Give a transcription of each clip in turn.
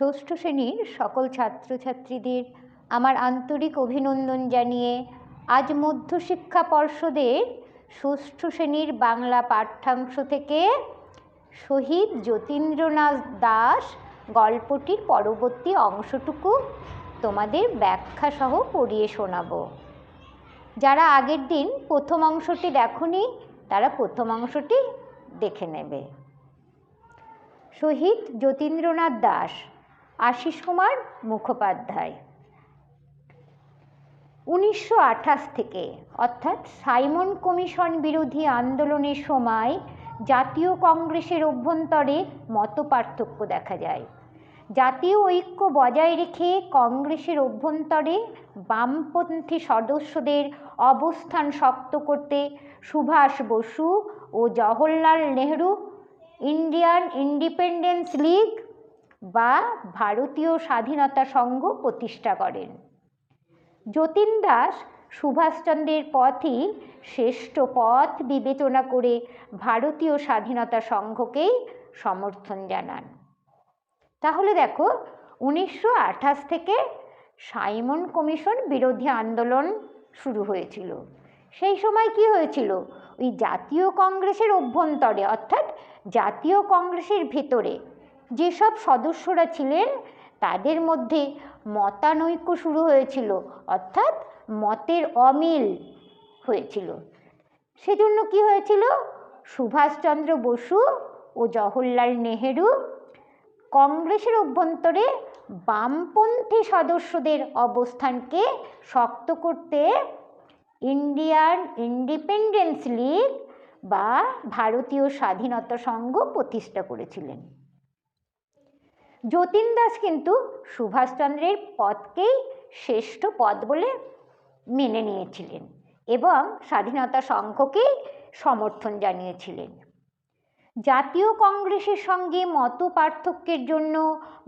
ষষ্ঠ শ্রেণির সকল ছাত্রছাত্রীদের আমার আন্তরিক অভিনন্দন জানিয়ে আজ মধ্যশিক্ষা পর্ষদের ষষ্ঠ শ্রেণির বাংলা পাঠ্যাংশ থেকে শহীদ যতীন্দ্রনাথ দাস গল্পটির পরবর্তী অংশটুকু তোমাদের ব্যাখ্যাসহ পড়িয়ে শোনাব। যারা আগের দিন প্রথম অংশটি দেখনি, তারা প্রথম অংশটি দেখে নেবে। শহীদ যতীন্দ্রনাথ দাস আশিস কুমার মুখোপাধ্যায়। উনিশশো আঠাশ থেকে, অর্থাৎ সাইমন কমিশন বিরোধী আন্দোলনের সময় জাতীয় কংগ্রেসের অভ্যন্তরে মতপার্থক্য দেখা যায়। জাতীয় ঐক্য বজায় রেখে কংগ্রেসের অভ্যন্তরে বামপন্থী সদস্যদের অবস্থান শক্ত করতে সুভাষ বসু ও Jawaharlal Nehru, Indian independence league বা ভারতীয় স্বাধীনতা সংঘ প্রতিষ্ঠা করেন। যতীন দাস সুভাষচন্দ্রের পথই শ্রেষ্ঠ পথ বিবেচনা করে ভারতীয় স্বাধীনতা সংঘকেই সমর্থন জানান। তাহলে দেখো, উনিশশো আঠাশ থেকে সাইমন কমিশন বিরোধী আন্দোলন শুরু হয়েছিল। সেই সময় কি হয়েছিল? ওই জাতীয় কংগ্রেসের অভ্যন্তরে, অর্থাৎ জাতীয় কংগ্রেসের ভেতরে যেসব সদস্যরা ছিলেন, তাদের মধ্যে মতানৈক্য শুরু হয়েছিল, অর্থাৎ মতের অমিল হয়েছিল। সেজন্য কি হয়েছিল? সুভাষচন্দ্র বসু ও জওহরলাল নেহেরু কংগ্রেসের অভ্যন্তরে বামপন্থী সদস্যদের অবস্থানকে শক্ত করতে ইন্ডিয়ান ইন্ডিপেন্ডেন্স লীগ বা ভারতীয় স্বাধীনতা সংঘ প্রতিষ্ঠা করেছিলেন। যতীন দাস কিন্তু সুভাষচন্দ্রের পদকেই শ্রেষ্ঠ পদ বলে মেনে নিয়েছিলেন এবং স্বাধীনতা সংঘকেই সমর্থন জানিয়েছিলেন। জাতীয় কংগ্রেসের সঙ্গে মত পার্থক্যের জন্য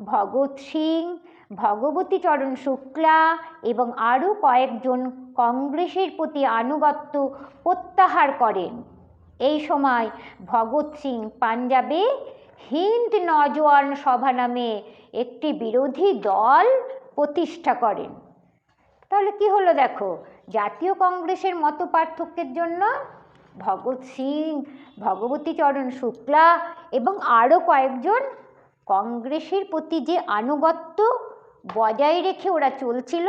ভগৎ সিং, ভগবতী চরণ শুক্লা এবং আরও কয়েকজন কংগ্রেসের প্রতি আনুগত্য প্রত্যাহার করেন। এই সময় ভগৎ সিং পাঞ্জাবে হিন্দ নজওয়ান সভা নামে একটি বিরোধী দল প্রতিষ্ঠা করেন। তাহলে কি হলো দেখো? জাতীয় কংগ্রেসের মত পার্থক্যের জন্য ভগৎ সিং, ভগবতী চরণ শুক্লা এবং আরও কয়েকজন কংগ্রেসের প্রতি যে আনুগত্য বজায় রেখে ওরা চলছিল,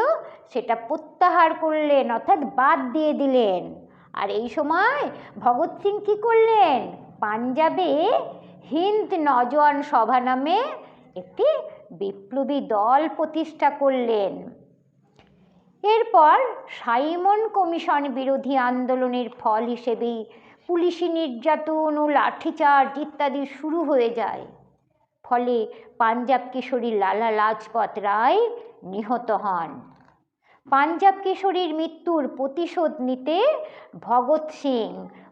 সেটা প্রত্যাহার করলেন, অর্থাৎ বাদ দিয়ে দিলেন। আর এই সময় ভগৎ সিং কী করলেন? পাঞ্জাবে হিন্দ নজওয়ান সভা নামে একটি বিপ্লবী দল প্রতিষ্ঠা করলেন। এরপর সাইমন কমিশন বিরোধী আন্দোলনের ফল হিসেবেই পুলিশি নির্যাতন ও লাঠিচার্জ ইত্যাদি শুরু হয়ে যায়। ফলে পাঞ্জাব কিশোরী লালা লাজপত রায় নিহত হন। পাঞ্জাব কিশোরীর মৃত্যুর প্রতিশোধ নিতে ভগৎ সিং,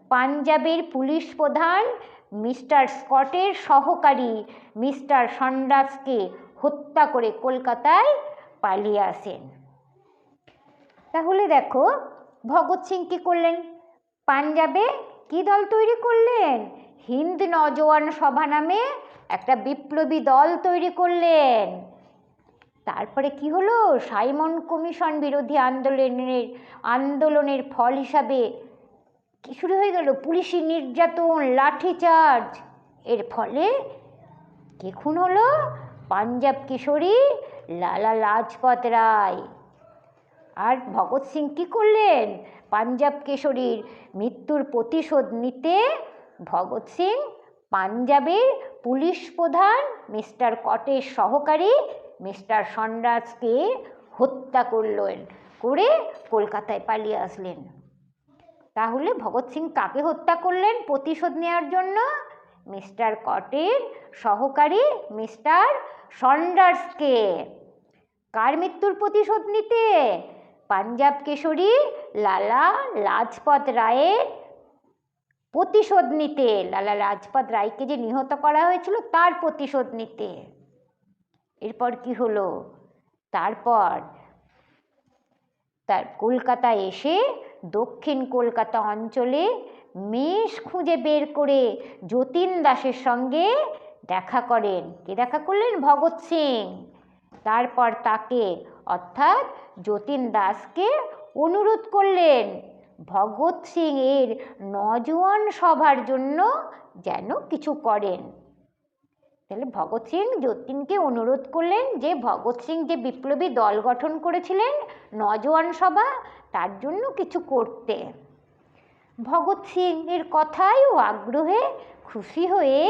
পাঞ্জাবের পুলিশ প্রধান মিস্টার স্কটের সহকারী মিস্টার সন্ডাসকে হত্যা করে কলকাতায় পালিয়ে আসেন। তাহলে দেখো, ভগৎ সিং কী করলেন? পাঞ্জাবে কি দল তৈরি করলেন? হিন্দ নজওয়ান সভা নামে একটা বিপ্লবী দল তৈরি করলেন। তারপরে কি হলো? সাইমন কমিশন বিরোধী আন্দোলনের আন্দোলনের ফল হিসাবে শুরু হয়ে গেল? পুলিশি নির্যাতন, লাঠিচার্জ। এর ফলে কে খুন হলো? পাঞ্জাব কিশোরী লালা লাজপত রায়। আর ভগৎ সিং কী করলেন? পাঞ্জাব কেশরীর মৃত্যুর প্রতিশোধ নিতে ভগৎ সিং পাঞ্জাবের পুলিশ প্রধান মিস্টার কটের সহকারী মিস্টার সন্ডাসকে হত্যা করলেন, করে কলকাতায় পালিয়ে আসলেন। তাহলে ভগৎ সিং কাকে হত্যা করলেন প্রতিশোধ নেওয়ার জন্য? মিস্টার কটের সহকারী মিস্টার সন্ডার্সকে। কার মৃত্যুর প্রতিশোধ নিতে? পাঞ্জাব কেশরী লালা লাজপত রায়ের প্রতিশোধ নিতে। লালা লাজপত রায়কে যে নিহত করা হয়েছিল তার প্রতিশোধ নিতে। এরপর কি হলো? তারপর তার কলকাতায় এসে দক্ষিণ কলকাতা অঞ্চলে মেষ খুঁজে বের করে যতীন দাসের সঙ্গে দেখা করেন। কে দেখা করলেন? ভগৎ সিং। তারপর তাকে, অর্থাৎ যতীন দাসকে অনুরোধ করলেন, ভগৎ সিং এর নজওয়ান সভার জন্য যেন কিছু করেন। তাহলে ভগৎ সিং যতীনকে অনুরোধ করলেন যে, ভগৎ সিং যে বিপ্লবী দল গঠন করেছিলেন নজওয়ান সভা তার জন্য কিছু করতে। ভগৎ সিং এর কথায় ও আগ্রহে খুশি হয়ে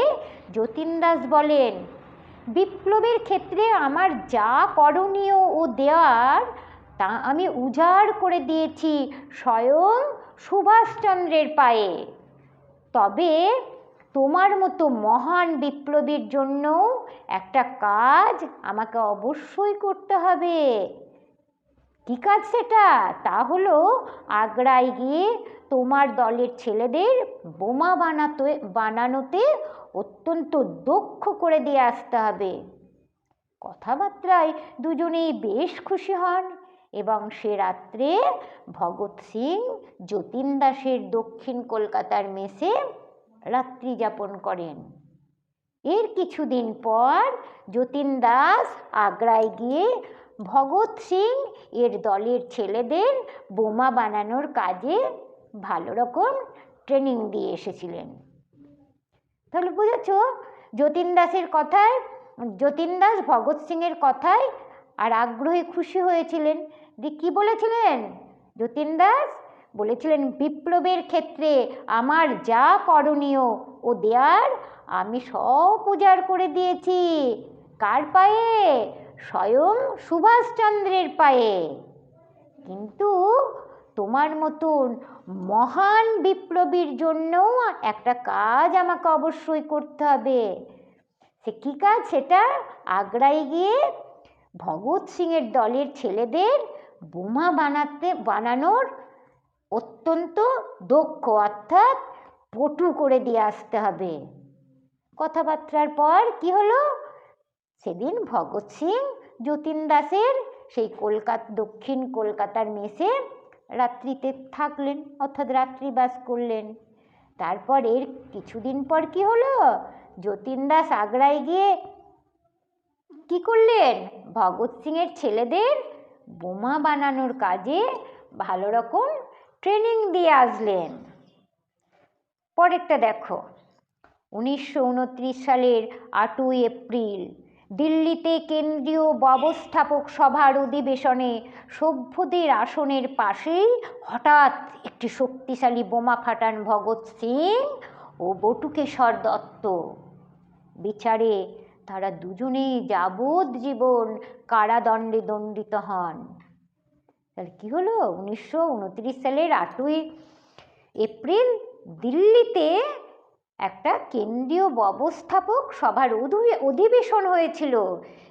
যতীন দাস বলেন, বিপ্লবের ক্ষেত্রে আমার যা করণীয় ও দেওয়ার তা আমি উজাড় করে দিয়েছি স্বয়ং সুভাষচন্দ্রের পায়ে। তবে তোমার মতো মহান বিপ্লবীর জন্য একটা কাজ আমাকে অবশ্যই করতে হবে। কী কাজ সেটা। তা হলো আগ্রায় গিয়ে তোমার দলের ছেলেদের বোমা বানাতে, বানানোতে অত্যন্ত দক্ষ করে দিয়ে আসতে হবে। কথাবার্তায় দুজনেই বেশ খুশি হন এবং সে রাত্রে ভগৎ সিং যতীন দাসের দক্ষিণ কলকাতার মেসে রাত্রি যাপন করেন। এর কিছুদিন পর যতীন দাস আগ্রায় গিয়ে ভগৎ সিং এর দলের ছেলেদের বোমা বানানোর কাজে ভালো রকম ট্রেনিং দিয়ে এসেছিলেন। তাহলে বুঝেছ, যতীন দাসের কথায়, যতীন দাস ভগৎ সিংয়ের কথায় আর আগ্রহে খুশি হয়েছিলেন। যে কী বলেছিলেন? যতীন দাস বলেছিলেন, বিপ্লবের ক্ষেত্রে আমার যা করণীয় ও দেয়ার আমি সব উজাড় করে দিয়েছি। কার পায়ে? স্বয়ং সুভাষচন্দ্রের পায়ে। কিন্তু তোমার মতন মহান বিপ্লবীর জন্যও একটা কাজ আমাকে অবশ্যই করতে হবে। সে কী কাজ সেটা? আগ্রায় গিয়ে ভগৎ সিংয়ের দলের ছেলেদের বোমা বানাতে, বানানোর অত্যন্ত দক্ষ, অর্থাৎ পটু করে দিয়ে আসতে হবে। কথাবার্তার পর কি হলো? সেদিন ভগৎ সিং যতীন দাসের সেই কলকাতা, দক্ষিণ কলকাতার মেসে রাত্রিতে থাকলেন, অর্থাৎ রাত্রিবাস করলেন। তারপর এর কিছুদিন পর কি হলো? যতীন দাস আগ্রায় গিয়ে কি করলেন? ভগৎ সিংয়ের ছেলেদের বোমা বানানোর কাজে ভালো রকম ট্রেনিং দিয়ে আসলেন। পরেরটা দেখো, উনিশশো উনত্রিশ সালের আটই এপ্রিল। দিল্লিতে কেন্দ্রীয় ব্যবস্থাপক সভার অধিবেশনে সভ্যদের আসনের পাশেই হঠাৎ একটি শক্তিশালী বোমা ফাটান ভগৎ সিং ও বটুকেশ্বর দত্ত। বিচারে তারা দুজনেই যাবজ্জীবন কারাদণ্ডে দণ্ডিত হন। তাহলে কী হলো? উনিশশো উনত্রিশ সালের আটই এপ্রিল দিল্লিতে একটা কেন্দ্রীয় ব্যবস্থাপক সভার অধিবেশন হয়েছিল।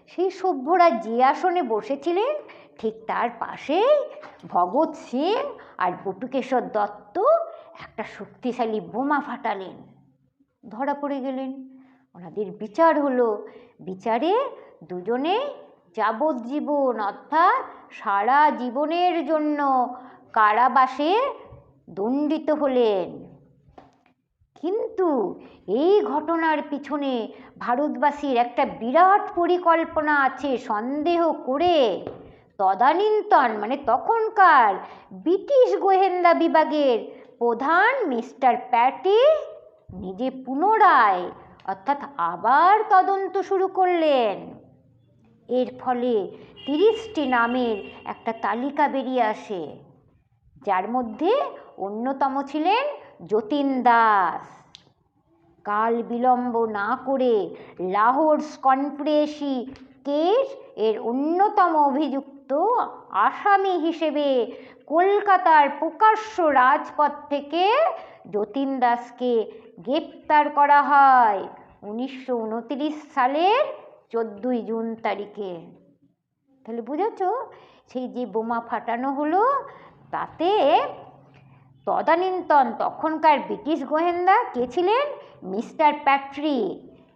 সেই সভ্যরা যে আসনে বসেছিলেন, ঠিক তার পাশেই ভগৎ সিং আর বটুকেশ্বর দত্ত একটা শক্তিশালী বোমা ফাটালেন। ধরা পড়ে গেলেন। ওনাদের বিচার হলো, বিচারে দুজনে যাবজ্জীবন, অর্থাৎ সারা জীবনের জন্য কারাবাসে দণ্ডিত হলেন। কিন্তু এই ঘটনার পিছনে ভারতবাসীর একটা বিরাট পরিকল্পনা আছে সন্দেহ করে। তদানীন্তন মানে তখনকার ব্রিটিশ গোয়েন্দা বিভাগের প্রধান মিস্টার প্যাটি নিজে পুনরায়, অর্থাৎ আবার তদন্ত শুরু করলেন। এর ফলে তিরিশটি নামের একটা তালিকা বেরিয়ে আসে। যার মধ্যে অন্যতম ছিলেন যতীন দাস কাল বিলম্ব না করে লাহোর কনফ্রেসি কেস এর অন্যতম অভিযুক্ত আসামি হিসেবে কলকাতার প্রকাশ্য রাজপথ থেকে যতীন দাসকে গ্রেপ্তার করা হয় উনিশশো উনত্রিশ সালের চোদ্দোই জুন তারিখে। তাহলে বুঝেছ? সেই যে বোমা ফাটানো হলো, তাতে তদানীন্তন তখনকার ব্রিটিশ গোয়েন্দা কে ছিলেন? মিস্টার প্যাট্রি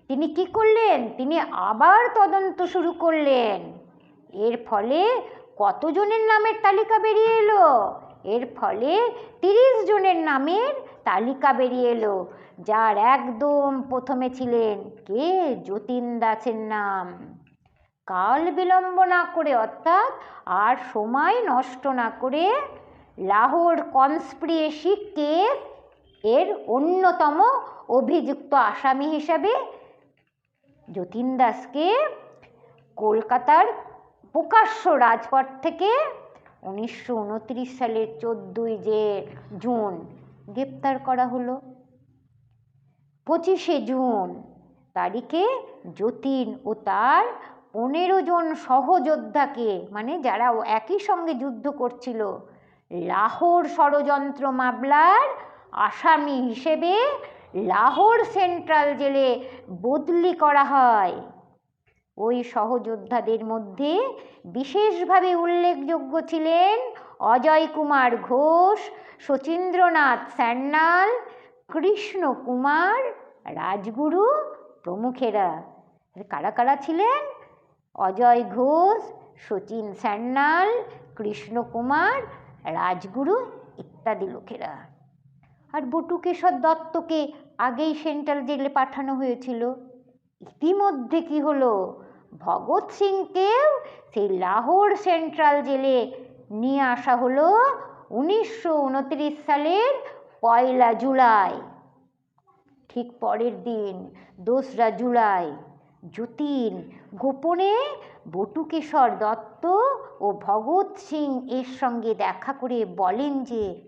তিনি কি করলেন? তিনি আবার তদন্ত শুরু করলেন। এর ফলে কতজনের নামের তালিকা বেরিয়ে এলো? এর ফলে তিরিশ জনের নামের তালিকা বেরিয়ে এলো, যার একদম প্রথমে ছিলেন কে? যতীন দাসের নাম কাল বিলম্ব না করে, অর্থাৎ আর সময় নষ্ট না করে লাহোর কনস্পিরেসি কেস এর অন্যতম অভিযুক্ত আসামি হিসাবে? যতীন দাসকে কলকাতার প্রকাশ্য রাজপথ থেকে উনিশশো উনত্রিশ সালের চোদ্দোই যে জুন গ্রেপ্তার করা হলো। পঁচিশে জুন তারিখে যতীন ও তার পনেরো জন সহযোদ্ধাকে মানে যারা একই সঙ্গে যুদ্ধ করছিল লাহোর ষড়যন্ত্র মামলার আসামি হিসেবে লাহোর সেন্ট্রাল জেলে বদলি করা হয়। ওই সহযোদ্ধাদের মধ্যে বিশেষভাবে উল্লেখযোগ্য ছিলেন অজয় কুমার ঘোষ, শচীন্দ্রনাথ স্যান্নাল কৃষ্ণ কুমার, রাজগুরু প্রমুখেরা। কারা কারা ছিলেন? অজয় ঘোষ, শচীন স্যান্নাল কৃষ্ণ কুমার রাজগুরু ইত্যাদি লোকেরা। আর বটুকেশ্বর দত্তকে আগেই সেন্ট্রাল জেলে পাঠানো হয়েছিল। ইতিমধ্যে কি হলো? ভগৎ সিংকেও সেই লাহোর সেন্ট্রাল জেলে নিয়ে আসা হলো উনিশশো উনত্রিশ সালের পয়লা জুলাই। ঠিক পরের দিন, দোসরা জুলাই, যতীন গোপনে বটুকেশ্বর দত্ত ও ভগৎ সিং এর সঙ্গে দেখা করে বলেন যে,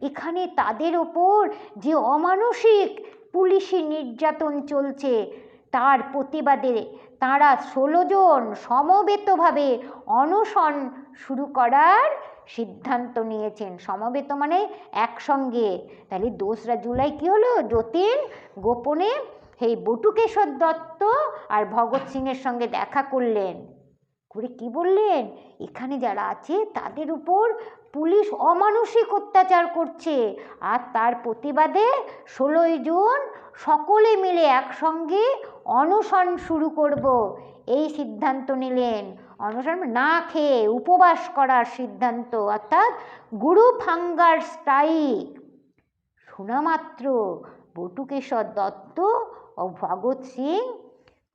এখানে তাদের ওপর যে অমানসিক পুলিশি নির্যাতন চলছে, তার প্রতিবাদে তাঁরা ষোলো জন সমবেতভাবে অনশন শুরু করার সিদ্ধান্ত নিয়েছেন। সমবেত মানে একসঙ্গে। তাহলে দোসরা জুলাই কী হলো? যতীন গোপনে সেই বটুকেশ্বর দত্ত আর ভগৎ সিংয়ের সঙ্গে দেখা করলেন। করে কি বললেন? এখানে যারা আছে, তাদের উপর পুলিশ অমানসিক অত্যাচার করছে। আর তার প্রতিবাদে ষোলোই জুন সকলে মিলে একসঙ্গে অনশন শুরু করব। এই সিদ্ধান্ত নিলেন। অনশন না খেয়ে উপবাস করার সিদ্ধান্ত, অর্থাৎ গুরু ফাঙ্গার স্ট্রাইক। শোনামাত্র বটুকেশ্বর দত্ত ও ভগৎ সিং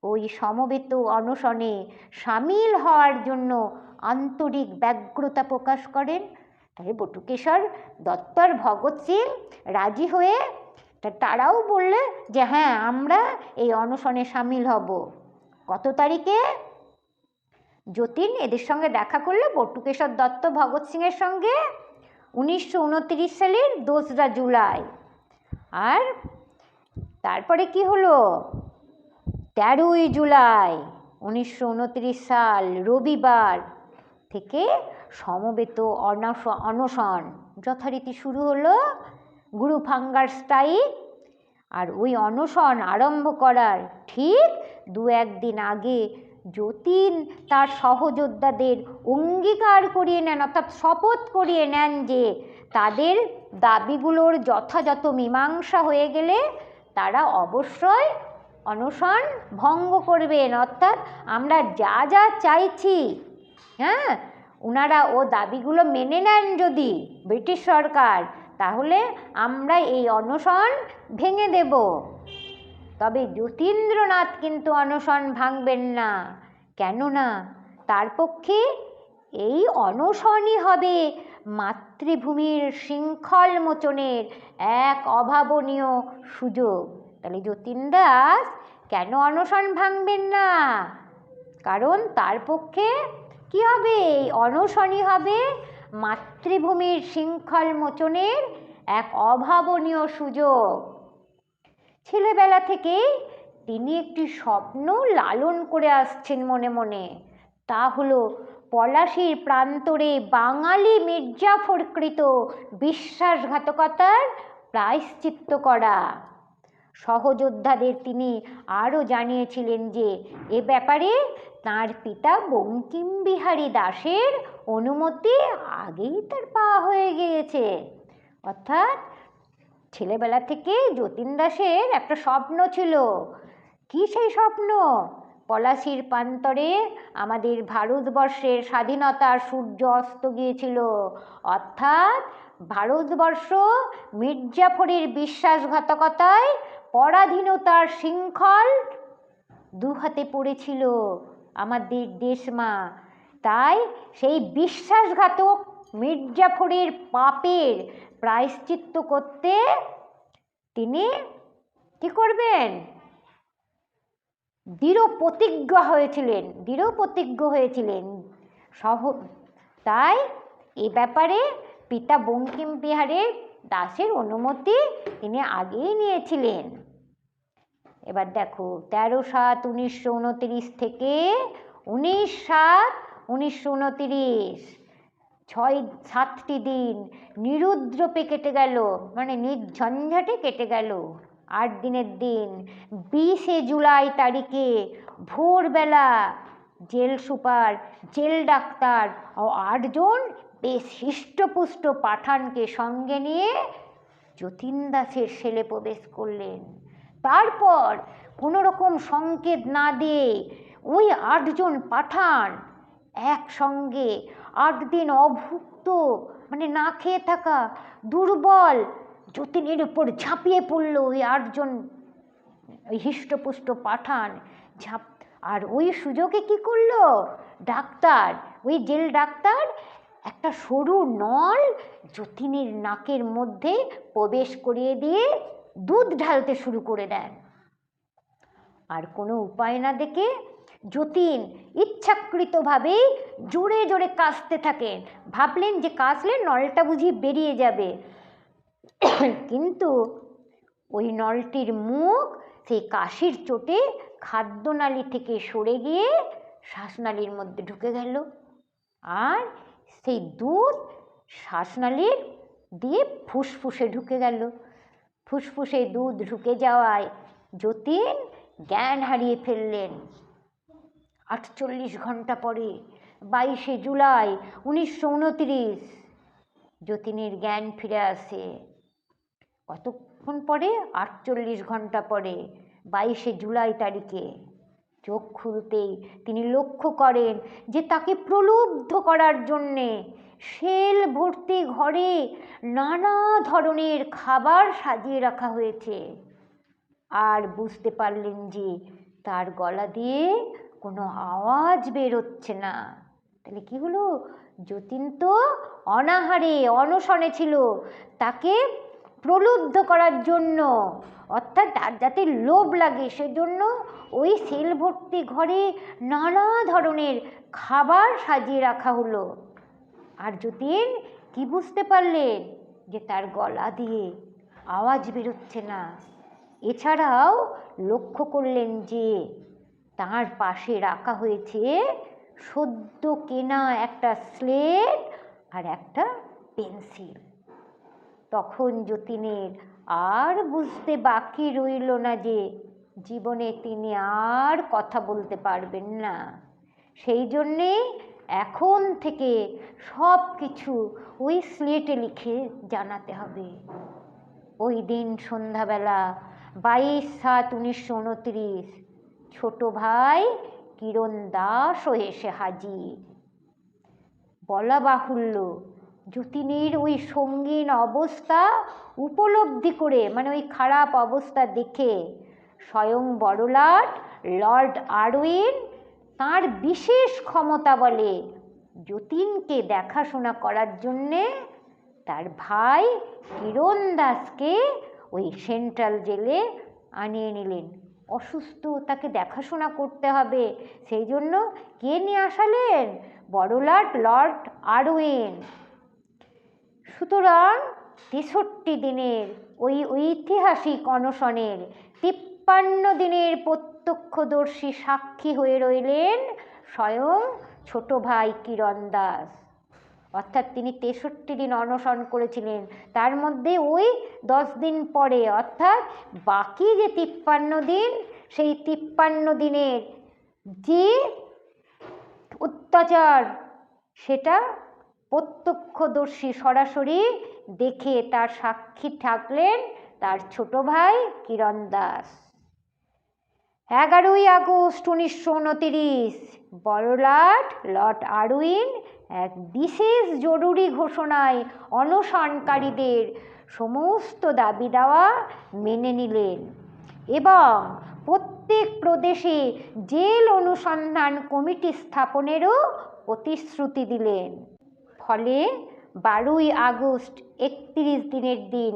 ওই সমবেত অনশনে সামিল হওয়ার জন্য আন্তরিক ব্যগ্রতা প্রকাশ করেন। তাহলে বটুকেশ্বর দত্তর ভগৎ সিং রাজি হয়ে তারাও বললে যে হ্যাঁ আমরা এই অনশনে সামিল হব। কত তারিখে? যতীন এদের সঙ্গে দেখা করলে বটুকেশ্বর দত্ত ভগৎ সিংয়ের সঙ্গে। উনিশশো উনত্রিশ সালের দোসরা জুলাই। আর তারপরে কি হলো? তেরোই জুলাই উনিশশো উনত্রিশ সাল রবিবার থেকে সমবেত অনশ, অনশন যথারীতি শুরু হলো গুরু ফাঙ্গার স্ট্রাইক। আর ওই অনশন আরম্ভ করার ঠিক দু একদিন আগে যতীন তার সহযোদ্ধাদের অঙ্গীকার করিয়ে নেন, অর্থাৎ শপথ করিয়ে নেন যে তাদের দাবিগুলোর যথাযথ মীমাংসা হয়ে গেলে তারা অবশ্যই অনশন ভঙ্গ করবেন, অর্থাৎ আমরা যা যা চাইছি হ্যাঁ? ওনারা ও দাবিগুলো মেনে নেন যদি ব্রিটিশ সরকার, তাহলে আমরা এই অনশন ভেঙে দেব। তবে যতীন্দ্রনাথ কিন্তু অনশন ভাঙবেন না। কেননা তার পক্ষে এই অনশনই হবে মাতৃভূমির শৃঙ্খল মোচনের এক অভাবনীয় সুযোগ। তাহলে যতীন দাস কেন অনশন ভাঙবেন না? কারণ তার পক্ষে কি হবে? এই অনশনই হবে মাতৃভূমির শৃঙ্খল মোচনের এক অভাবনীয় সুযোগ। ছেলেবেলা থেকেই তিনি একটি স্বপ্ন লালন করে আসছেন মনে মনে। তা হলো পলাশির প্রান্তরে বাঙালি মির্জাফরকৃত বিশ্বাসঘাতকতার প্রায়শ্চিত্ত করা। সহযোদ্ধাদের তিনি আরও জানিয়েছিলেন যে, এ ব্যাপারে তাঁর পিতা বঙ্কিমবিহারী দাসের অনুমতি আগেই তার পাওয়া হয়ে গিয়েছে। অর্থাৎ ছেলেবেলা থেকে যতীন দাসের একটা স্বপ্ন ছিল। কি সেই স্বপ্ন? পলাশির প্রান্তরে আমাদের ভারতবর্ষের স্বাধীনতার সূর্য অস্ত গিয়েছিল। অর্থাৎ ভারতবর্ষ মির্জাফরের বিশ্বাসঘাতকতায় পরাধীনতার শৃঙ্খল দু হাতে পড়েছিল আমাদের দেশমা তাই সেই বিশ্বাসঘাতক মির্জাফরের পাপের প্রায়শ্চিত্ত করতে তিনি কি করবেন? দৃঢ় প্রতিজ্ঞ হয়েছিলেন, দৃঢ় প্রতিজ্ঞ হয়েছিলেন। সহ তাই এ ব্যাপারে পিতা বঙ্কিম বিহারের দাসের অনুমতি তিনি আগেই নিয়েছিলেন। এবার দেখো, তেরো সাত উনিশশো উনতিরিশ থেকে উনিশ সাত উনিশশো উনতিরিশ, ছয় সাতটি দিন নিরুদ্রপে কেটে গেল মানে নির্ঝঞ্ঝাটে কেটে গেল। আট দিনের দিন, বিশে জুলাই তারিখে ভোরবেলা জেল সুপার, জেল ডাক্তার ও আটজন বেশ হৃষ্টপুষ্ট পাঠানকে সঙ্গে নিয়ে যতীন দাসের সেলে প্রবেশ করলেন। তারপর কোনো রকম সংকেত না দিয়ে ওই আটজন পাঠান একসঙ্গে আট দিন অভুক্ত মানে না খেয়ে থাকা দুর্বল যতীনের উপর ঝাঁপিয়ে পড়ল ওই আটজন হৃষ্টপুষ্ট পাঠান। ঝাঁপ আর ওই সুযোগে কি করল? ডাক্তার, ওই জেল ডাক্তার একটা সরু নল যতীনের নাকের মধ্যে প্রবেশ করিয়ে দিয়ে দুধ ঢালতে শুরু করে দেন আর কোনো উপায় না দেখে যতীন ইচ্ছাকৃতভাবে জোরে জোরে কাশতে থাকেন ভাবলেন যে কাশলে নলটা বুঝি বেরিয়ে যাবে। কিন্তু ওই নলটির মুখ সেই কাশির চোটে খাদ্যনালী থেকে সরে গিয়ে শ্বাসনালীর মধ্যে ঢুকে গেল। আর সেই দুধ শ্বাসনালীর দিয়ে ফুসফুসে ঢুকে গেল। ফুসফুসে দুধ ঢুকে যাওয়ায় যতীন জ্ঞান হারিয়ে ফেললেন। আটচল্লিশ ঘণ্টা পরে, বাইশে জুলাই উনিশশো উনত্রিশ, যতীনের জ্ঞান ফিরে আসে। কতক্ষণ পরে? আটচল্লিশ ঘণ্টা পরে, বাইশে জুলাই তারিখে। চোখ খুলতেই তিনি লক্ষ্য করেন যে তাকে প্রলুব্ধ করার জন্যে সেল ভর্তি ঘরে নানা ধরনের খাবার সাজিয়ে রাখা হয়েছে। আর বুঝতে পারলেন যে তার গলা দিয়ে কোনো আওয়াজ বেরোচ্ছে না। তাহলে কি হলো? যতীন তো অনাহারে অনশনে ছিল। তাকে প্রলুব্ধ করার জন্য, অর্থাৎ তার যাতে লোভ লাগে সেজন্য ওই সেল ভর্তি ঘরে নানা ধরনের খাবার সাজিয়ে রাখা হলো। আর যতীন কি বুঝতে পারলেন যে তার গলা দিয়ে আওয়াজ বেরোচ্ছে না? এছাড়াও লক্ষ্য করলেন যে তার পাশে রাখা হয়েছে সদ্য কেনা একটা স্লেট আর একটা পেন্সিল। তখন যতীনের আর বুঝতে বাকি রইল না যে জীবনে তিনি আর কথা বলতে পারবেন না। সেই জন্যে এখন থেকে সব কিছু ওই স্লেটে লিখে জানাতে হবে। ওই দিন সন্ধ্যাবেলা বাইশ সাত উনিশশো উনত্রিশ ছোটো ভাই কিরণ দাসও এসে হাজির। বলা বাহুল্য যতীনের ওই সঙ্গীন অবস্থা উপলব্ধি করে মানে ওই খারাপ অবস্থা দেখে স্বয়ং বড়লাট, লর্ড আরউইন তার বিশেষ ক্ষমতা বলে যতীনকে দেখাশোনা করার জন্যে তার ভাই কিরণ দাসকে ওই সেন্ট্রাল জেলে আনিয়ে নিলেন। অসুস্থ, তাকে দেখাশোনা করতে হবে। সেই জন্য কে নিয়ে আসালেন? বড়লাট, লর্ড আরউইন সুতরাং তেষট্টি দিনের ওই ঐতিহাসিক অনশনের তিপ্পান্ন দিনের প্রত্যক্ষদর্শী সাক্ষী হয়ে রইলেন স্বয়ং ছোট ভাই কিরণ দাস। অর্থাৎ তিনি তেষট্টি দিন অনশন করেছিলেন। তার মধ্যে ওই দশ দিন পরে, অর্থাৎ বাকি যে তিপ্পান্ন দিন, সেই তিপ্পান্ন দিনের যে অত্যাচার, সেটা প্রত্যক্ষদর্শী সরাসরি দেখে তার সাক্ষী থাকলেন তার ছোট ভাই কিরণ দাস। এগারোই আগস্ট উনিশশো উনতিরিশ, বড়লাট, লর্ড আরউইন এক বিশেষ জরুরি ঘোষণায় অনশনকারীদের সমস্ত দাবি দেওয়া মেনে নিলেন এবং প্রত্যেক প্রদেশে জেল অনুসন্ধান কমিটি স্থাপনেরও প্রতিশ্রুতি দিলেন। ফলে বারোই আগস্ট একত্রিশ দিনের দিন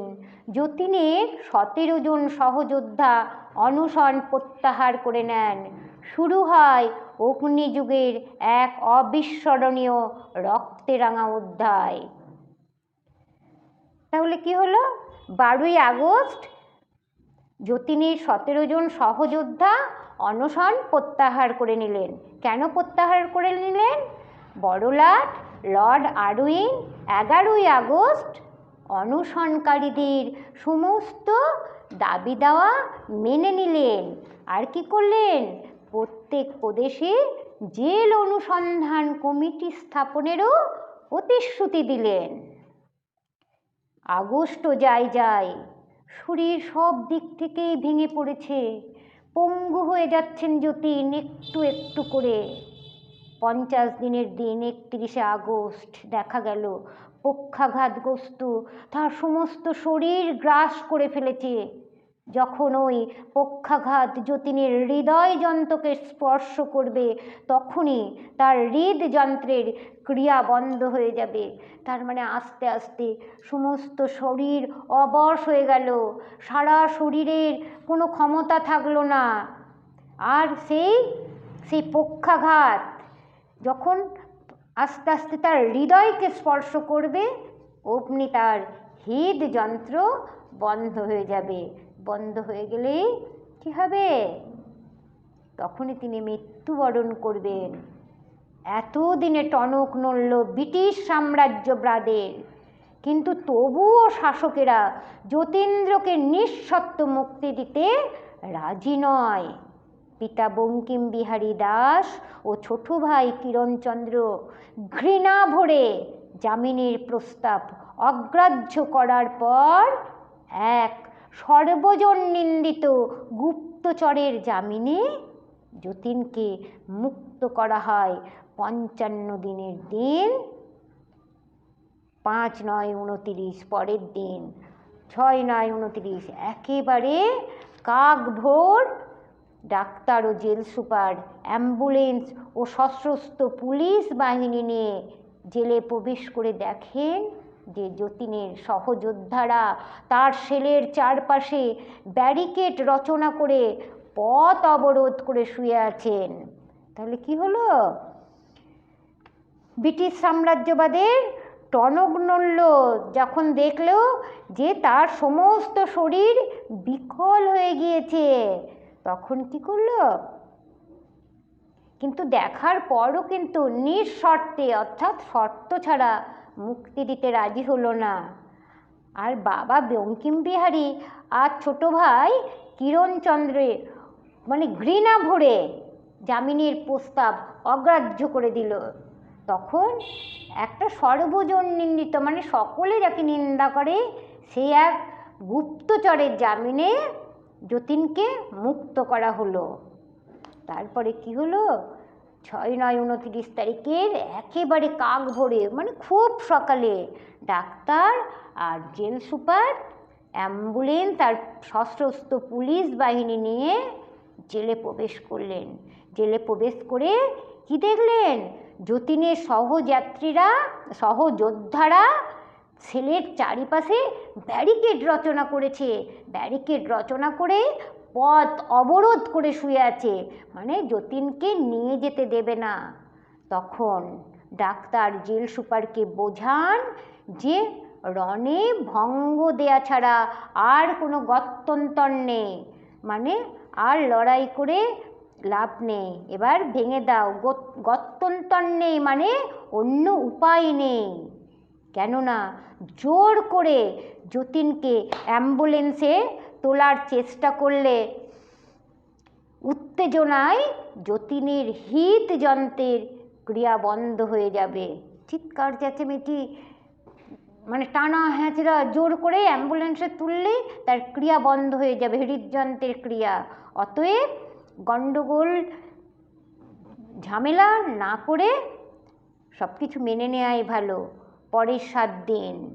যতীনের সতেরো জন সহযোদ্ধা অনশন প্রত্যাহার করে নেন। শুরু হয় অগ্নিযুগের এক অবিস্মরণীয় রক্তে রাঙা অধ্যায়। তাহলে কি হলো? বারোই আগস্ট যতীনের সতেরো জন সহযোদ্ধা অনশন প্রত্যাহার করে নিলেন। কেন প্রত্যাহার করে নিলেন? বড়লাট লর্ড আরউইন এগারোই আগস্ট অনশনকারীদের সমস্ত দাবি দেওয়া মেনে নিলেন। আর কি করলেন? প্রত্যেক প্রদেশে জেল অনুসন্ধান কমিটি স্থাপনেরও প্রতিশ্রুতি দিলেন। আগস্টও যায় যায় শরীর সব দিক থেকেই ভেঙে পড়েছে। পঙ্গু হয়ে যাচ্ছেন যতীন একটু একটু করে। পঞ্চাশ দিনের দিন, একত্রিশে আগস্ট দেখা গেল। পক্ষাঘাতগ্রস্ত। তার সমস্ত শরীর গ্রাস করে ফেলেছে। যখন ওই পক্ষাঘাত যতীনের হৃদয় যন্ত্রকে স্পর্শ করবে, তখনই তার হৃদযন্ত্রের ক্রিয়া বন্ধ হয়ে যাবে। তার মানে আস্তে আস্তে সমস্ত শরীর অবশ হয়ে গেল। সারা শরীরের কোনো ক্ষমতা থাকল না। আর সেই সেই পক্ষাঘাত যখন আস্তে আস্তে তার হৃদয়কে স্পর্শ করবে অমনি তার হৃদযন্ত্র বন্ধ হয়ে যাবে। বন্ধ হয়ে গেলেই কী হবে? তখনই তিনি মৃত্যুবরণ করবেন। এতদিনে টনক নড়ল ব্রিটিশ সাম্রাজ্যবাদের। কিন্তু তবুও শাসকেরা যতীন্দ্রকে নিঃশর্ত মুক্তি দিতে রাজি নয়। পিতা বঙ্কিম বিহারী দাস ও ছোট ভাই কিরণচন্দ্র ঘৃণা ভরে জামিনের প্রস্তাব অগ্রাহ্য করার পর এক সর্বজন নিন্দিত গুপ্তচরের জামিনে যতীনকে মুক্ত করা হয় পঞ্চান্ন দিনের দিন, পাঁচ নয় উনতিরিশ পরের দিন, ছয় নয় উনতিরিশ একেবারে কাক ভোর ডাক্তার ও জেল সুপার, অ্যাম্বুলেন্স ও সশস্ত্র পুলিশ বাহিনী নিয়ে জেলে প্রবেশ করে দেখেন যে যতীনের সহযোদ্ধারা তার সেলের চারপাশে ব্যারিকেড রচনা করে পথ অবরোধ করে শুয়ে আছেন। তাহলে কি হলো? ব্রিটিশ সাম্রাজ্যবাদের টনক যখন দেখল যে তার সমস্ত শরীর বিকল হয়ে গিয়েছে তখন কি করল? কিন্তু দেখার পরও কিন্তু নিঃশর্তে, অর্থাৎ শর্ত ছাড়া মুক্তি দিতে রাজি হলো না। আর বাবা বঙ্কিমবিহারী আর ছোট ভাই কিরণচন্দ্রের মানে ঘৃণা ভরে জামিনের প্রস্তাব অগ্রাহ্য করে দিল। তখন একটা সর্বজন নিন্দিত মানে সকলে যাকে নিন্দা করে, সে এক গুপ্তচরের জামিনে যতীনকে মুক্ত করা হলো। তারপরে কি হলো? ছয় নয় উনত্রিশ তারিখের একেবারে কাক ভরে মানে খুব সকালে ডাক্তার আর জেল সুপার, অ্যাম্বুলেন্স আর সশস্ত্র পুলিশ বাহিনী নিয়ে জেলে প্রবেশ করলেন। জেলে প্রবেশ করে কি দেখলেন? যতীনের সহযাত্রীরা, সহযোদ্ধারা ছেলের চারিপাশে ব্যারিকেড রচনা করেছে। ব্যারিকেড রচনা করে পথ অবরোধ করে শুয়ে আছে। মানে যতীনকে নিয়ে যেতে দেবে না। তখন ডাক্তার জেল সুপারকে বোঝান যে রণে ভঙ্গ দেয়া ছাড়া আর কোনো গত্যন্তর নেই। মানে আর লড়াই করে লাভ নেই। এবার ভেঙে দাও। গত্যন্তর নেই মানে অন্য উপায় নেই। কেননা জোর করে যতীনকে অ্যাম্বুলেন্সে তোলার চেষ্টা করলে উত্তেজনায় যতীনের হৃদযন্ত্রের ক্রিয়া বন্ধ হয়ে যাবে। চিৎকার, চেঁচেমেচি মানে টানা হ্যাঁচড়া, জোর করে অ্যাম্বুলেন্সে তুললে তার ক্রিয়া বন্ধ হয়ে যাবে, হৃদযন্ত্রের ক্রিয়া। অতএব গণ্ডগোল, ঝামেলা না করে সব কিছু মেনে নেওয়াই ভালো। পরের সাত দিন।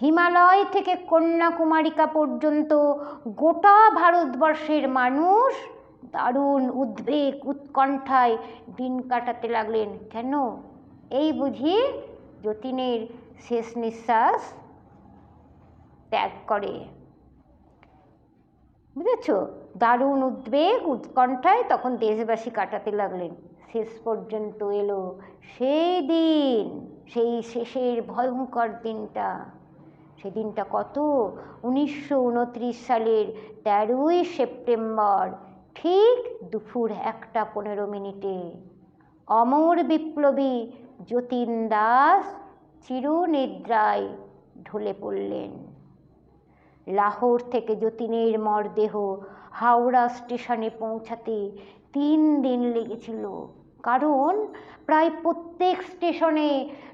হিমালয় থেকে কন্যাকুমারিকা পর্যন্ত গোটা ভারতবর্ষের মানুষ দারুণ উদ্বেগ, উৎকণ্ঠায় দিন কাটাতে লাগলেন। কেন? এই বুঝি যতীনের শেষ নিঃশ্বাস ত্যাগ করে। বুঝেছ? দারুণ উদ্বেগ, উৎকণ্ঠায় তখন দেশবাসী কাটাতে লাগলেন। শেষ পর্যন্ত এলো। সেই দিন, সেই শেষের ভয়ঙ্কর দিনটা, সেদিনটা কত? উনিশশো উনত্রিশ সালের তেরোই সেপ্টেম্বর, ঠিক দুপুর একটা পনেরো মিনিটে। অমর বিপ্লবী যতীন দাস চিরনিদ্রায় ঢলে পড়লেন। লাহোর থেকে যতীনের মরদেহ হাওড়া স্টেশনে পৌঁছাতে তিন দিন লেগেছিল। কারণ প্রায় প্রত্যেক স্টেশনে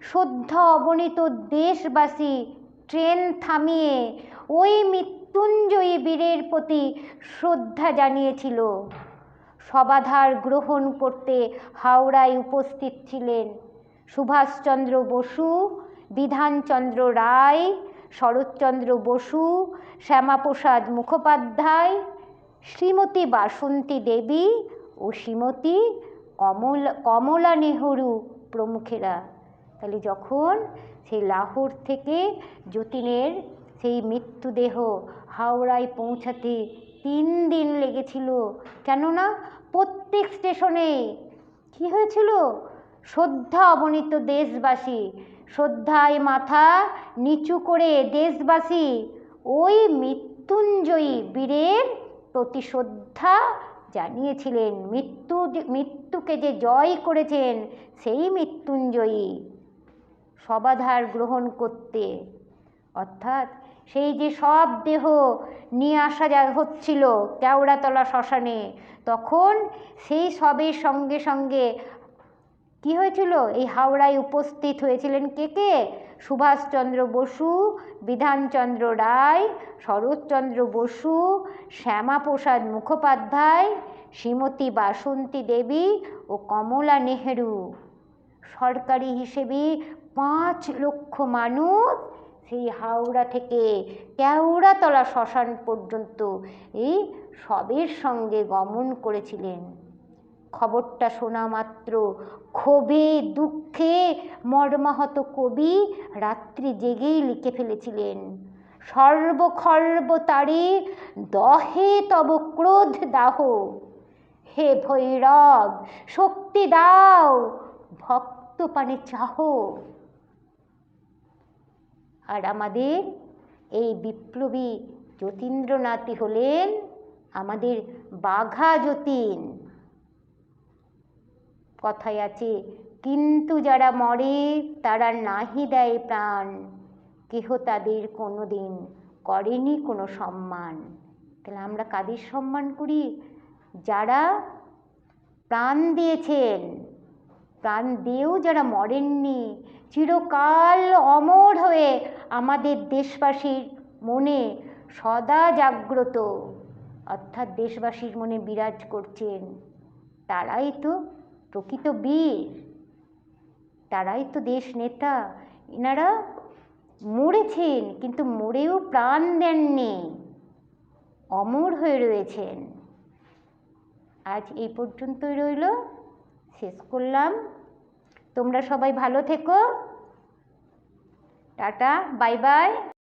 শ্রদ্ধা অবনীত দেশবাসী ট্রেন থামিয়ে ওই মৃত্যুঞ্জয়ী বীরের প্রতি শ্রদ্ধা জানিয়েছিল। সবাধার গ্রহণ করতে হাওড়ায় উপস্থিত ছিলেন সুভাষচন্দ্র বসু, বিধানচন্দ্র রায়, শরৎচন্দ্র বসু, শ্যামাপ্রসাদ মুখোপাধ্যায়, শ্রীমতী বাসন্তী দেবী ও শ্রীমতী কমলা কমলা নেহরু প্রমুখেরা। তাহলে যখন সেই লাহোর থেকে যতীনের সেই মৃত্যুদেহ হাওড়ায় পৌঁছাতে তিন দিন লেগেছিল, কেননা প্রত্যেক স্টেশনে কি হয়েছিল? শ্রদ্ধা অবনীত দেশবাসী, শ্রদ্ধায় মাথা নিচু করে দেশবাসী ওই মৃত্যুঞ্জয়ী বীরের প্রতি শ্রদ্ধা জানিয়েছিলেন, মৃত্যু মৃত্যুকে যে জয় করেছেন, সেই মৃত্যুঞ্জয়ী। সবাধার গ্রহণ করতে। অর্থাৎ সেই যে সব দেহ নিয়ে আসা যা, হচ্ছিল, কেওড়াতলা শ্মশানে, তখন সেই সবের সঙ্গে সঙ্গে কি হয়েছিল? এই হাওড়ায় উপস্থিত হয়েছিলেন কে কে? সুভাষচন্দ্র বসু, বিধানচন্দ্র রায়, শরৎচন্দ্র বসু, শ্যামাপ্রসাদ মুখোপাধ্যায়, শ্রীমতী বাসন্তী দেবী ও কমলা নেহেরু। সরকারি হিসেবে পাঁচ লক্ষ মানুষ সেই হাওড়া থেকে কেওড়াতলা শ্মশান পর্যন্ত এই সবের সঙ্গে গমন করেছিলেন। খবরটা শোনা মাত্র। ক্ষোভে, দুঃখে মর্মাহত কবি রাত্রি জেগেই লিখে ফেলেছিলেন। সর্বখর্ব তারে, দহে তব ক্রোধ দাহ। হে ভৈরব, শক্তি দাও, ভক্ত পানে চাহ। আর আমাদের এই বিপ্লবী যতীন্দ্রনাথই হলেন আমাদের বাঘা যতীন। কথায় আছে, কিন্তু যারা মরে, তারা নাহি দেয় প্রাণ। কেহ তাদের কোনো দিন করেনি কোনো সম্মান। তাহলে আমরা কাদের সম্মান করি? যারা প্রাণ দিয়েছেন, প্রাণ দিয়েও যারা মরেননি, চিরকাল অমর হয়ে আমাদের দেশবাসীর মনে সদা জাগ্রত। অর্থাৎ দেশবাসীর মনে বিরাজ করছেন। তারাই তো প্রকৃত বীর। তারাই তো দেশ নেতা। এনারা মরেছেন, কিন্তু মরেও প্রাণ দেননি। অমর হয়ে রয়েছেন। আজ এই পর্যন্তই রইল। শেষ করলাম। তোমরা সবাই ভালো থেকো। Tata, bye bye.